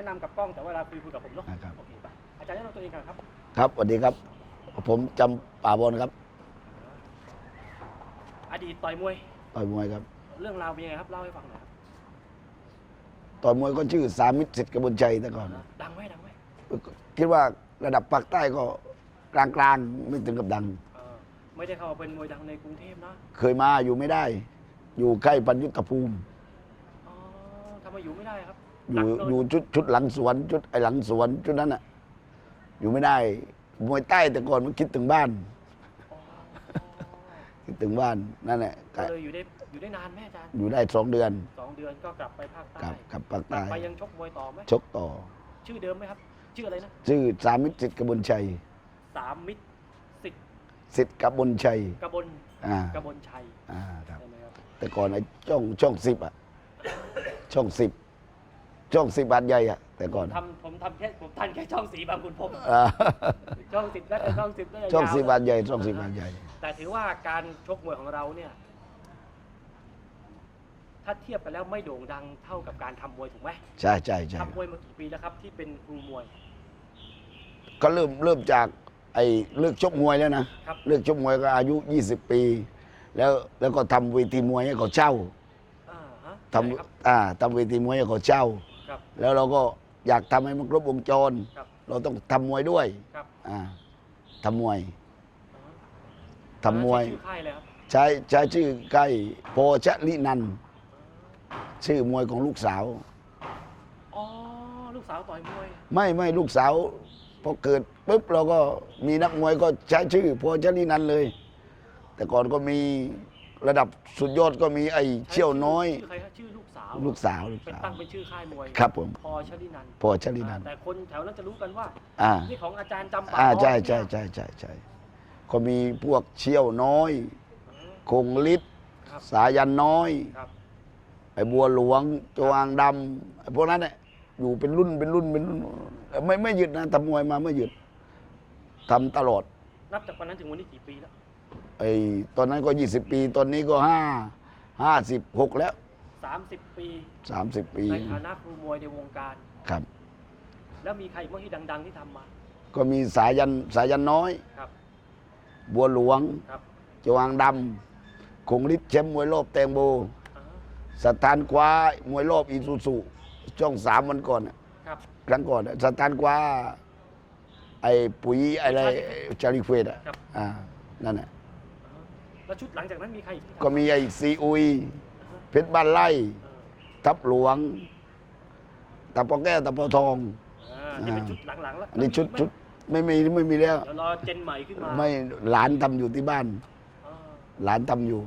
นะนำกับกล้องแต่เวลาคุยคุยกับผมเนาะอ่าครับ โอเคไปอาจารย์แนะนำตัวเองก่อนครับครับสวัสดีครับ ผมจำป่าบอลครับอดีตต่อยมวยต่อยมวยครับเรื่องราวเป็นยังไงครับเล่าให้ฟังหน่อยครับต่อยมวยก็ชื่อสามิตรสิทธิ์กระบวนชัยแต่ก่อน ดังไหมดังไหมคิดว่าระดับภาคใต้ก็กลางๆไม่ถึงกับดัง เออไม่ได้เข้ามาเป็นมวยดังในกรุงเทพนะเคยมาอยู่ไม่ได้ อยู่ใกล้ปัญญุทธภูมิอ๋อทำไมอยู่ไม่ได้ครับ อหนัยู่กเลอยู่ชุดชุดหลังสวน ชุดไอหลังสวนชุดนั้นอะ อยู่ไม่ได้ มวยใต้แต่ก่อนมันคิดถึงบ้านอ๋อคิดถึงบ้านนั่นแหละก็ก็เลยอยู่ได้อยู่ได้นานไหมอาจารย์อยู่ได้สองเดือนสองเดือนก็กลับไปภาคใต้กับกับภาคกลับใต้ไปยังชกมวยต่อไหมชกต่อ ชื่อเดิมไหมครับ ชื่ออะไรนะชื่อสามิตรสิทธิ์กระบวนชัยสามมิตรสิทธิ์สิทธิ์กระบวนชัยกระบนอ่ากระบนชัยอ่าครับ ใช่ไหมครับแต่ก่อนไอ้ช่องช่องสิบอะ ช่องสิบ ช่องสิบบาทใหญ่อะแต่ก่อนทำผมทำแค่ผมทันแค่ช่องสีบางคุณพรหมอ่าช่องสิบและช่องสิบก็จะช่องยาวสิบบาทใหญ่ช่องสิบบาทใหญ่ แต่ถือว่าการชกมวยของเราเนี่ย ถ้าเทียบกันแล้วไม่โด่งดังเท่ากับการทำมวยถูกไหมใช่ใช่ใช่ทำมวยมากี่ปีแล้วครับ ที่เป็นครูมวย ก็เริ่มเริ่มจากไอ้เลิกชกมวยแล้วนะครับ เลิกชกมวยก็อายุ 20 ปี แล้วแล้วก็ทำเวทีมวยให้เขาเช่าอ่าฮะทใช่ครับำอ่าทำเวทีมวยให้เขาเช่า ครับ แล้วเราก็อยากทำให้มันครบวงจร ครับ เราต้องทำมวยด้วยครับ อ่าทำมวยอ่าทำมวยชื่อค่ายเลยครับใช้ใช้ชื่อใกล้โพชะลินันท์ชื่อมวยของลูกสาว อ๋อ ลูกสาวต่อยมวย ไม่ไม่ลูกสาวพอเกิดปุ๊บเราก็มีนักมวยก็ใช้ชื่อโพชะลินันท์เลย แต่ก่อนก็มีระดับสุดยอดก็มีไอ้เชี่ยวน้อย ชื่อใครครับชื่อลูกสาวลูกสาวลูกเป็นสาวตั้งเป็นชื่อค่ายมวยครับผมพอชลินันท์โพชะลินันท์แต่คนแถวนั้นจะรู้กันว่าอ่า นี่ของอาจารย์จำปาอ่าทองใช่ใช่เนี่ยใช่ใช่ใช่ก็มีพวกเชี่ยวน้อยอ่าคงฤทธิ์ครับสายันน้อย ครับไอ้บัวหลวงจวางดำไอ้พวกนั้นเนี่ยอยู่เป็นรุ่นเป็นรุ่นเป็นรุ่นไม่ไม่หยุดนะทำมวยมาไม่หยุดทำตลอด นับจากวันนั้นถึงวันนี้กี่ปีแล้วไอ้ตอนนั้นก็ยี่สิบปี ตอนนี้ก็ห้าห้าสิบหกแล้ว 30 ปีสามสิบปี ในฐานะครูมวยในวงการ ครับ แล้วมีใครอีกบ้างที่ดัง ๆ ที่ทำมา ก็มีสายันสายันน้อย ครับ บัวหลวงครับจวางดำคงฤทธิ์แชมป์มวยรอบแตงโบ อ่าสถานคว้ามวยรอบอีซูซูช่องสามวันก่อนน่ะครับ ครั้งก่อนน่ะสถานคว้าไอ้ปุ๋ยอะไรจาริเฟตอะครับ อ่านั่นแหละอ่าแล้วชุดหลังจากนั้นมีใครอีกที่ทำก็มีไอ้ซีอุยอ่า เพชรบ้านไร่เออทับหลวงตะปอแก้วตะปอทอง อ่านี่เป็นชุดหลังๆแล้วอันนี้ชุดแล้วชุดไม่มีไม่มีแล้ว เดี๋ยวรอเจนใหม่ขึ้นมาไม่หลานทำอยู่ที่บ้าน อ่าหลานทำอยู่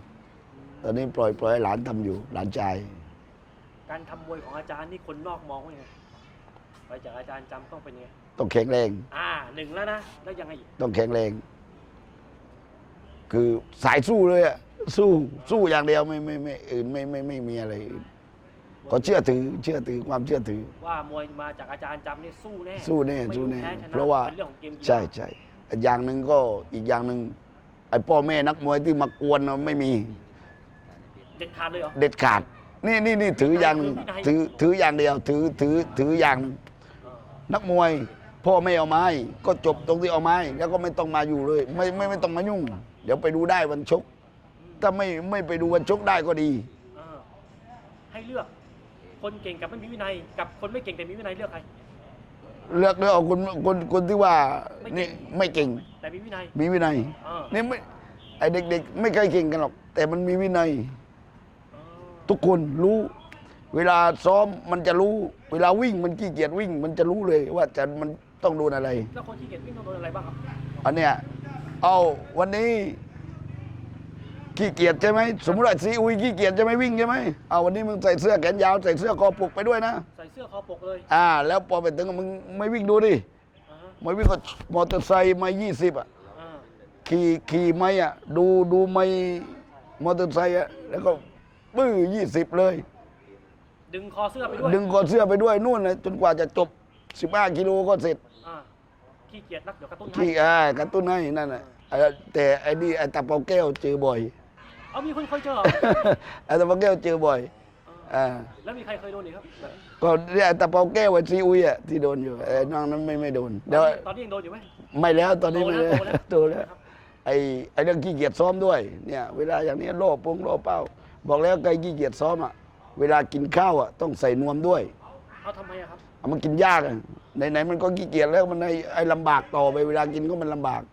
ตอนนี้ปล่อยปล่อยให้หลานทำอยู่ หลานชาย การทำมวยของอาจารย์นี่คนนอกมองว่ายังไงไปจากอาจารย์จำต้องเป็นยังไง ต้องแข็งแรง อ่าหนึ่งแล้วนะ แล้วยังไงอีกต้องแข็งแรง คือสายสู้เลยอะสู้สู้อย่างเดียวไม่ไม่ไม่อื่นไม่ไม่ไม่มีอะไรอื่นก็เชื่อถือเชื่อถือความเชื่อถือ ว่ามวยมาจากอาจารย์จำนี่สู้แน่สู้แน่ไม่สู้แน่แพ้ชนเพราะว่าเป็นเรื่องของเกมกีฬาใช่ใช่อย่างหนึ่งก็อีกอย่างหนึ่งไอ้พ่อแม่นักมวยที่มากวนน่ะไม่มีเด็ดขาดเลยเหรอ เด็ดขาด นี่นี่นี่ถืออย่างหนึ่งถือถืออย่างเดียวถือถือถืออย่างหนึ่งเออนักมวย พ่อไม่เอาไม้ก็จบตรงที่เอาไม้แล้วก็ไม่ต้องมาอยู่เลย ไม่ไม่ไม่ต้องมายุ่ง เดี๋ยวไปดูได้วันชก ถ้าไม่ไม่ไปดูวันชกได้ก็ดี เออให้เลือก คนเก่งกับไม่มีวินัย กับคนไม่เก่งแต่มีวินัยเลือกใคร เลือกเลือกเอาคนคนคนที่ว่าไม่เก่งนี่ไม่เก่งแต่มีวินัยมีวินัยเออนี่ไม่ไอเด็กๆ ไม่เคยเก่งกันหรอก แต่มันมีวินัย เออทุกคนรู้ เวลาซ้อมมันจะรู้ เวลาวิ่งมันขี้เกียจวิ่ง มันจะรู้เลยว่าจะมันต้องโดนอะไร แล้วคนที่เก่งวิ่งต้องโดนอะไรบ้างครับอันเนี้ย เอาวันนี้ขี้เกียจใช่ไหมสมมติว่าซีอุยขี้เกียจจะไม่วิ่งใช่ไหมเอาวันนี้มึงใส่เสื้อแขนยาวใส่เสื้อคอปลุกไปด้วยนะ ใส่เสื้อคอปกเลยอ่า แล้วพอไปถึงมึงไม่วิ่งดูดิอ่าฮะไม่วิ่งก็มอเตอร์ไซค์มายี่สิบอะอ่าขี่ขี่ไม่อะดูดูไม่มอเตอร์ไซค์อะแล้วก็บื้อยี่สิบเลย ดึงคอเสื้อไปด้วยดึงคอเสื้อไปด้วยนู่นเลยจนกว่าจะจบสิบห้ากิโลก็เสร็จอ่าขี้เกียจนักเดี๋ยวกระตุ้นให้ ขี่อ่ากระตุ้นให้นั่นน่ะ เออแต่ไอ้นี่ไอ้ตาเปาแก้วเจอบ่อย เอามีคนเคยเจอเหรอ ไอ้ตาเปาแก้วเจอบ่อยอ่าอ่าแล้วมีใครเคยโดนอีกครับแบบก็เนี่ยตะเปาแก้วไอ้ซีอุยอะที่โดนอยู่เออนอกนั้นไม่ไม่โดนเดี๋ยว ตอนนี้ยังโดนอยู่ไหม ไม่แล้วตอนนี้ไม่โตได้แล้วโตแล้วไอ้ไอ้เรื่องขี้เกียจซ้อมด้วยเนี่ยเวลาอย่างนี้โล่ปงโล่เป้า บอกแล้วใครขี้เกียจซ้อมอะเวลากินข้าวอะต้องใส่นวมด้วยเอาทำไมอะครับ เอามันกินยากอะไหนๆมันก็ขี้เกียจแล้วมันไอ้ไอ้ลำบากต่อไปเวลากินก็มันลำบากอ๋อ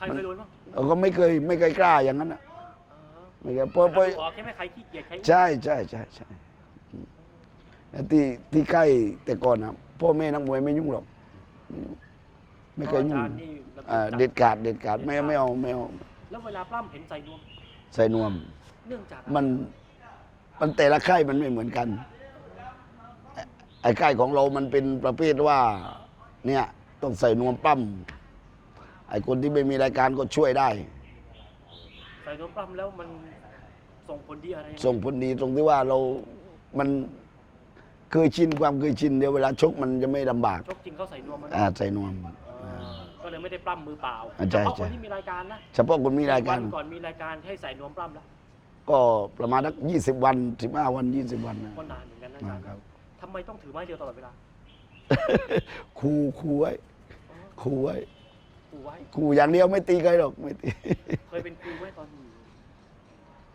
ใครเคยโดนบ้างเราก็ไม่เคยไม่เคยกล้าอย่างนั้นอะอ๋อไม่เคยเพราะเพราะอ๋อแค่ไม่ใครขี้เกียจใครใช่ใช่ใช่ใช่อืมแล้วที่ที่ใกล้แต่ก่อนนะพ่อแม่นักมวยไม่ยุ่งหรอกไม่เคยยุ่งอาจารย์นี่ระเบียบอ่าจัดเด็ดขาดเด็ดขาดไม่ไม่เอาไม่เอาแล้วเวลาปล้ำเห็นใส่นวมใส่นวม เนื่องจากมันมันแต่ละค่ายมันไม่เหมือนกัน ไอ้ค่ายของเรามันเป็นประเภทว่า เนี่ย ต้องใส่นวมปั้ม ไอ้คนที่ไม่มีรายการก็ช่วยได้ ใส่นวมปล้ำแล้วมันส่งผลดีอะไรยังไงส่งผลดีตรงที่ว่าเรา มันเคยชินความเคยชินเดี๋ยวเวลาชกมันจะไม่ลำบากชกจริงเขาใส่นวมมันอ่าใส่นวมอ่าก็เลยไม่ได้ปล้ำมือเปล่าอ่าเฉใช่พาะใช่คนที่มีรายการนะเฉพาะคนมีรายการ วันก่อนมีรายการให้ใส่นวมปล้ำแล้วก็ประมาณสักยี่สิบวันสิบห้าวันยี่สิบวันนะก็นานเหมือนกันนะอามาจารย์ครับ ทำไมต้องถือไม้เดียวตลอดเวลา ครูครูไว้ครูไว้ ครูไว้ครูอย่างเดียวไม่ตีใครหรอกไม่ตี เคยเป็นครูไหมตอนอยู่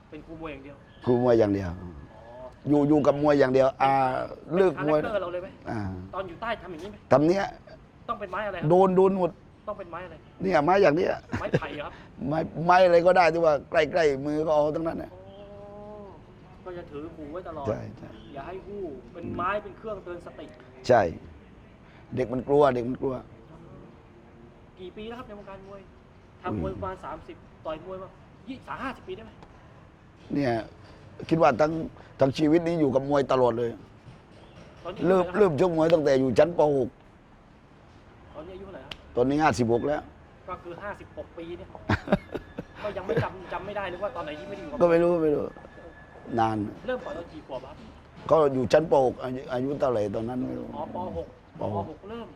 เป็นครูมวยอย่างเดียว ครูมวยอย่างเดียว อ๋ออยู่อยู่กับมวยอย่างเดียว อ่าเลิกคามแรวยคเตอร์เราเลยไหมอ่าตอนอยู่ใต้ทำอย่างนี้ไหมทำเนี้ยต้องเป็นไม้อะไรครับโดนโดนหมดต้องเป็นไม้อะไร เนี่ยไม้อย่างเนี้ยไม้ไผ่เหรอครับไม้ไม้อะไรก็ได้ที่ว่าใกล้ๆมือก็เอาทั้งนั้นนะโอ้ก็จะถือหูไว้ตลอด ใช่ใช่อย่าให้หู้เป็นไม้เป็นเครื่องเตือนสติ ใช่ เด็กมันกลัวเด็กมันกลัว กี่ปีแล้วครับในวงการมวยทำมวยประมาณสามสิบต่อยมวยมายี่สาห้าสิบปีได้ไหมเนี่ยคิดว่าทั้งทั้งชีวิตนี้อยู่กับมวยตลอดเลยตอนนี้เริ่มอายุเริ่มชกมวยตั้งแต่อยู่ชั้นปตอนนี้อายุเท่าไหร่ครับ .6 ตอนนี้56แล้ว ก็คือห้าสิบหกปีเนี่ย ก็ยังไม่จำจำไม่ได้เลยว่าตอนไหนที่ไม่ได้อยู่กับก็ไม่รู้ไม่รู้ นานเริ่มต่อยตอนกี่ขวบครับก็อยู่ชั้นป .6 อายุอายุเท่าไหร่ตอนนั้นไม่รู้ อ๋อปหกปปหก หกเริ่ม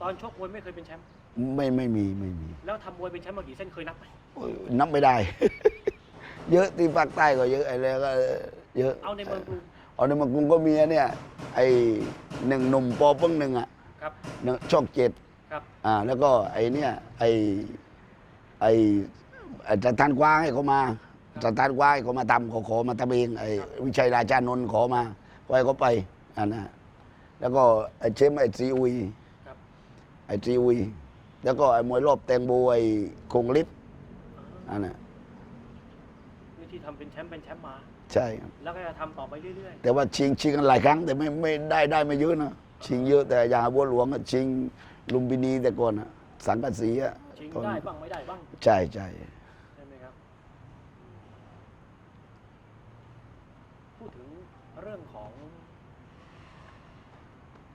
ตอนชกมวยไม่เคยเป็นแชมป์ไม่ไม่มีไม่มี แล้วทำมวยเป็นแชมป์มากี่เส้นเคยนับไหมโอ้ยนับไม่ได้ เยอะที่ภาคใต้ก็เยอะอะไรก็เยอะเอาในเมืองกรุงเอาในเมืองกรุงก็มีอะเนี่ย ไอ้หนึ่งหนุ่มปอเพิ่งหนึ่งอะครับ หนึ่งช่องเจ็ดครับ อ่า แล้วก็ไอ้เนี่ยไอ้ไอ้ไอ้สถานกว้างให้เขามาสถานกว้างให้เขามาทำเขาขอมาทำเองไอ้วิชัยราชานนท์ขอมาไว้เขาไปอ่านะแล้วก็ไอ้เชมป์ไอ้ซีอุยครับ ไอ้ซีอุยแล้วก็ไอ้มวยรอบแตงโบไอ้คงฤทธิ์อันน่ะนี่ที่ทำเป็นแชมป์เป็นแชมป์มา ใช่ครับแล้วก็จะทำต่อไปเรื่อยแต่ว่าชิงชิงกันหลายครั้ง แต่ไม่ไม่ได้ได้ไม่เยอะนะชิงเยอะแต่อย่างบัวหลวงอะชิงลุมพินีแต่ก่อนอะสังกะสีอะๆ ชิงตอนได้บ้างไม่ได้บ้างใช่ใช่ใช่ไหมครับ พูดถึงเรื่องของ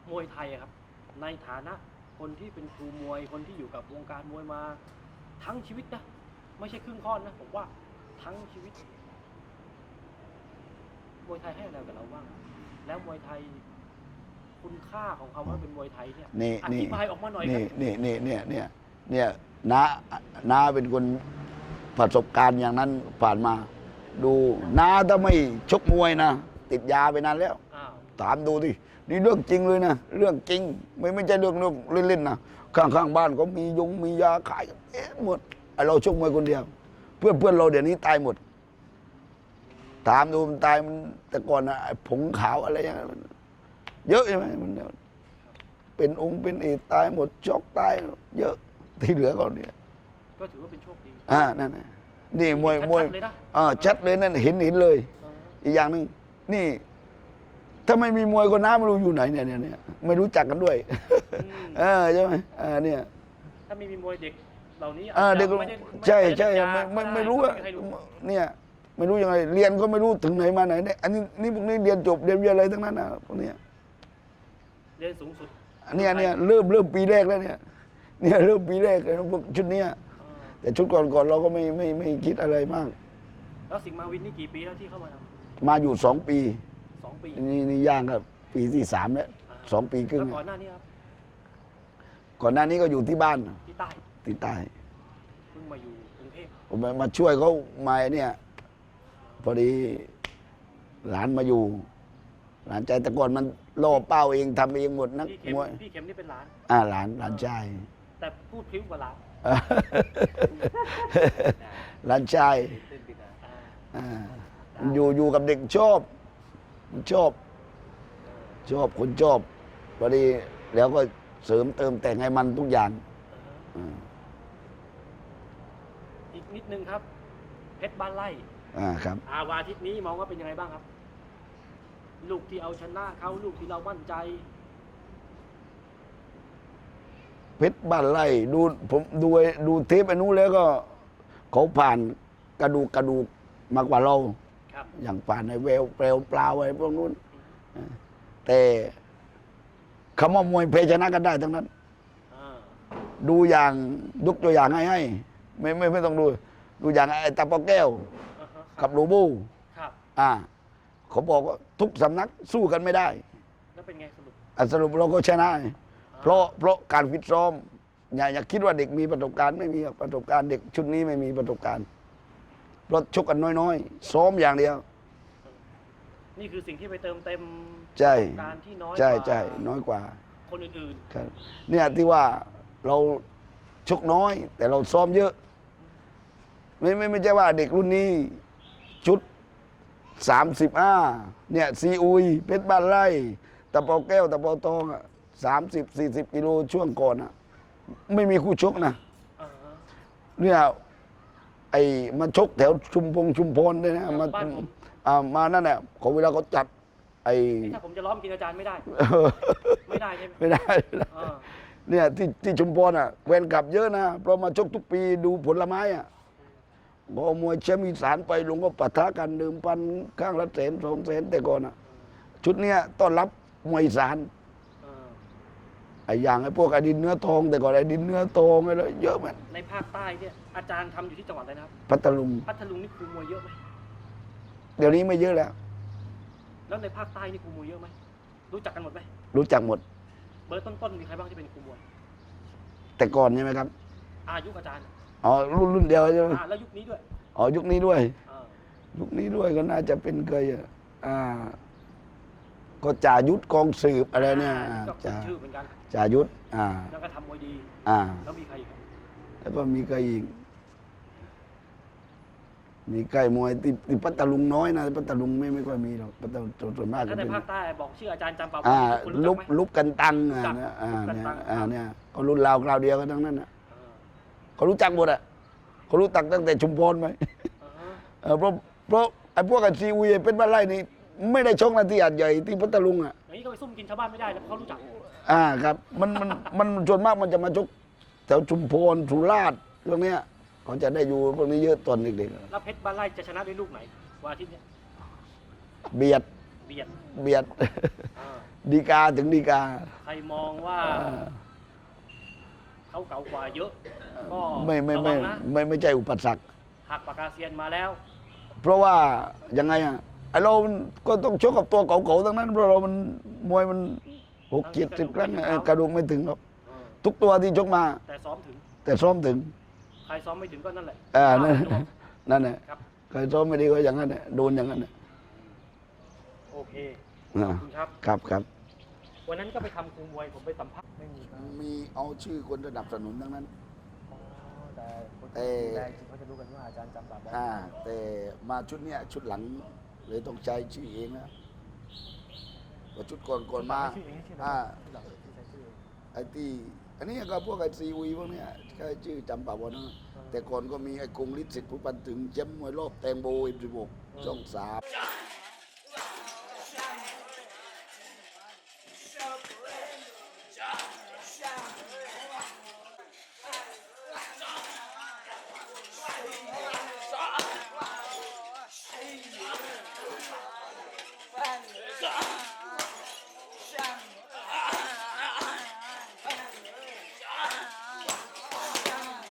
มวยไทยอะครับ ในฐานะ คนที่เป็นครูมวย คนที่อยู่กับวงการมวยมา ทั้งชีวิตนะ ไม่ใช่ครึ่งค่อนนะผมว่าทั้งชีวิตมวยไทยให้อะไรกับเราบ้าง แล้วมวยไทย คุณค่าของคำว่าเป็นมวยไทยเนี่ยนี่อนี่ธิบายออกมาหน่อยคนี่รับนี่นี่เนี่ยเนี่ยเนี่ยน้าน้าเป็นคนประสบการณ์อย่างนั้นผ่านมา ดูน้าถ้าไม่ชกมวยนะ ติดยาไปนานแล้วอ้าว ถามดูดินี่เรื่องจริงเลยนะ เรื่องจริง ไม่ไม่ใช่เรื่องเรื่องเล่นๆนะข้างๆบ้านก็มียงมียาขายกันเอ๊ะหมดไอเราชกมวยคนเดียว เพื่อนเพื่อนเราเดี๋ยวนี้ตายหมด ถามดูมันตายมันแต่ก่อนนะไอ้ผงขาวอะไรอย่างเงี้ยมันเยอะใช่ไหมมันเป็นองค์เป็นเอกตายหมดช็อกตาย เยอะที่เหลือก็เนี่ยก็ถือว่าเป็นโชคดีอ่านั่นน่ะนี่มวยมวยชัดๆเลยนะอ่าชัดเลยนั่นเห็นเห็นเลยเอออีกอย่างหนึ่งนี่ ถ้าไม่มีมวยคนน้าไม่รู้อยู่ไหนเนี่ยเนี่ยเนี่ยไม่รู้จักกันด้วย เออใช่ไหมเออเนี่ยถ้าไม่มีมวยเด็กเหล่านี้เอออาจเด็จะกไม่ได้ใช่ใช่ด้ไม่ไม่ด้ไม่รู้อะไม่มีใครู้เนี่ยไม่รู้ยังไงเรียนก็ไม่รู้ถึงไหนมาไหนเนี่ยอันนี้นี่พวกนี้เรียนจบเรียนวิทยาอะไรทั้งนั้นนะพวกเนี้ยเรียนสูงสุดอันเนี้ยเนี่ยเริ่มเริ่มปีแรกแล้วเนี่ยเนี่ยเริ่มปีแรกเลยนะพวกชุดเนี้ยเออแต่ชุดก่อนก่อนเราก็ไม่ไม่ไม่คิดอะไรมาก แล้วสิงห์มาวินนี่กี่ปีแล้วที่เข้ามาทมาอยู่สองปีำ สองปีนี่นี่ย่างกับปีที่สามแล้วสองปีครึ่งแล้วอะก่อนหน้านี้ครับก่อนหน้านี้ก็อยู่ที่บ้านที่ใต้ที่ใต้เพิ่งมาอยู่กรุงเทพผมมามาช่วยเขามาเนี่ย พอดีหลานมาอยู่ หลานใจแต่ก่อนมันล่อเป้าเองทำเองหมดนักพี่เข็มมวยพี่เข็มนี่เป็นหลานอ่าหลานหลานชายแต่พูดพริ้วกว่าหลานหลานชายอ่าอ่ามันอยู่อยู่กับเด็กชอบ มันชอบ ชอบคนชอบพอดีแล้วก็เสริมเติมแต่งให้มันทุกอย่างเอออ่าอีกนิดนึงครับ เพชรบ้านไร่อ่าครับ อาวาอาทิตย์นี้มองว่าเป็นยังไงบ้างครับ ลูกที่เอาชนะเขาลูกที่เรามั่นใจ เพชรบ้านไร่ดูผมดูดูเทปไอ้นู้นแล้วก็ เขาผ่านกระดูกกระดูกมากกว่าเราครับ อย่างผ่านในแววเปลวปลาวอะไรพวกนู้นเออแต่คำว่ามวยเพชนะกันได้ทั้งนั้นอ่าดูอย่างยกตัวอย่างให้ให้ ไม่ไม่ไม่ต้องดู ดูอย่างไอ้ตาปอแก้วอ่าฮะกับโลบูครับอ่าเขาบอกว่าทุกสำนักสู้กันไม่ได้แล้วเป็นไงสรุปอะสรุปเราก็ชนะอ่เพราะเพราะการฟิตซ้อมอย่าอย่าคิดว่าเด็กมีประสบการณ์ไม่มีหรอกประสบการณ์เด็กชุดนี้ไม่มีประสบการณ์ เพราะชกกันน้อยๆ ซ้อมอย่างเดียว นี่คือสิ่งที่ไปเติมเต็มใช่ การที่น้อยใช่กว่าใช่น้อยกว่า คนอื่นครับ เนี่ยที่ว่าเราชกน้อย แต่เราซ้อมเยอะ ไม่ไม่ไม่ใช่ว่าเด็กรุ่นนี้ ชุดสามสิบห้าเนี่ยซีอุย เพชรบ้านไร่ตะเปาแก้วตะเปาทองอะสามสิบสี่สิบกิโลช่วงก่อนอะไม่มีคู่ชกนะ ๆอ่าฮะเนี่ย ไอ้มาชกแถวชุมพงชุมพรด้วยนะมาบ้านผม อ่ามานั่นแหละขอเวลาเขาจัด ไอ้นี่ถ้าผมจะล้อมกินอาจารย์ไม่ได้ ไม่ได้ใช่ไหมไม่ได้อ่าเนี่ยที่ที่ชุมพรอะแวนกลับเยอะนะเพราะมาชกทุกปีดูผลไม้อะพอมวยแชมป์อีสานไปลงก็ปะทะกันดื่มปันข้างละแสนสองแสนแต่ก่อนอะ ชุดเนี้ยต้อนรับมวยอีสานอ่า ไอ้อย่างไอ้พวกไอ้ดินเนื้อทอง แต่ก่อนไอ้ดินเนื้อทองอะไรเยอะแมันในภาคใต้เนี่ยอาจารย์ทำอยู่ที่จังหวัดอะไรนะครับพัทลุงพัทลุงนี่ครูมวยเยอะไหมเดี๋ยวนี้ไม่เยอะแล้ว แล้วในภาคใต้นี่ครูมวยเยอะไหมรู้จักกันหมดไหมรู้จักหมด เบอร์ต้นๆมีใครบ้างที่เป็นครูมวยแต่ก่อนใช่ไหมครับอายุอาจารย์อ๋อรุ่นรุ่นเดียวใช่ไหมอ่าแล้วยุคนี้ด้วยอ๋อยุคนี้ด้วยอ่ายุคนี้ด้วยก็น่าจะเป็นเคยอะอ่า ก็จ่ายุทธกองสืบอะไรเนี่ยาอ่าก็ขึ้จ่านชื่อเหมือนกันจ่ายุทธอ่า แล้วก็ทำมวยดี อ่า แล้วมีใครอีกครับแล้วก็มีใครอีก มีใกล้มวยที่ที่พัทลุงน้อยนะพัทลุงไม่ไม่ค่อยมีหรอกพัทลุงส่วนมากก็ถ้าในเป็นภาคใต้บอกชื่ออาจารย์จำปาอ่าคุณลุรู้กจักไหม ลุกกันตังอ่ารู้จักเนี่ยอ่าลุกกันเนี่ยตัง อ่าเนี่ยก็รุ่นราวคราวเดียวกันทั้งนั้นอะอ่าเขารู้จักหมดอะเขารู้จักตั้งแต่ชุมพรไหมอ่าฮะเออเพราะเพราะไอ้พวกไอ้ซีวีเป็นบ้านไร่นี่ ไม่ได้ชกนาที่อาดใหญ่ที่พัทลุงอะอย่างนี้ก็ไปซุ่มกินชาวบ้านไม่ได้แล้วเพราะเขารู้จักอ่าครับมันมันมันส่วนมากมันจะมาชกแถวชุมพรสุราษฎร์ตรงเนี้ยเขาจะได้อยู่พวกนี้เยอะตอนเด็กแล้วเพชรบ้านไร่จะชนะด้วยลูกไหนวันอาทิตย์เนี้ยๆเบียดเบียดเบียด อ่าดีกาถึงดีกาใครมองว่าอ่าเขาเก่ากว่าเยอะ ก็ไม่ไม่ระไม่วังนะไม่ไม่ใช่อุปสรรค หักปากกาเซียนมาแล้ว เพราะว่ายังไงอะ ไอเรามันก็ต้องชกกับตัวเก่าๆทั้งนั้นเพราะเรามันมวยมันหกเจ็ดสิบครั้งเออกระดูกไม่ถึงหรอกเออทุกตัวที่ชกมา แต่ซ้อมถึง แต่ซ้อมถึงใครซ้อมไม่ถึงก็นั่นแหละอ่านั่นพลาดนั่นแหละครับ ใครซ้อมไม่ดีก็อย่างนั้นแหละโดนอย่างนั้นแหละโอเคอ่าขอบคุณครับ ครับครับ วันนั้นก็ไปทำครูมวยผมไปสัมภาษณ์ไม่มีครับมีเอาชื่อคนระดับสนุนทั้งนั้นแต่คนเอ่อแรกจริงเขาจะรู้กันว่าอาจารย์จำปาบอกอ่า แต่มาชุดเนี้ยชุดหลัง เลยต้องใช้ชื่อเองนะว่าชุดก่อนก่อนมาชื่อเองชื่ออ่าหลังที่ใช้ชื่อเองไอ้ที่อันนี้ก็พวกไอ้ซีวีพวกเนี้ยใช่ชื่อจำปาวนะแต่ก่อนก็มีไอ้กงฤทธิ์สิทธิ์ผู้ปันถึงแชมป์มวยรอบแตงโบอิมสิบกช่องสาม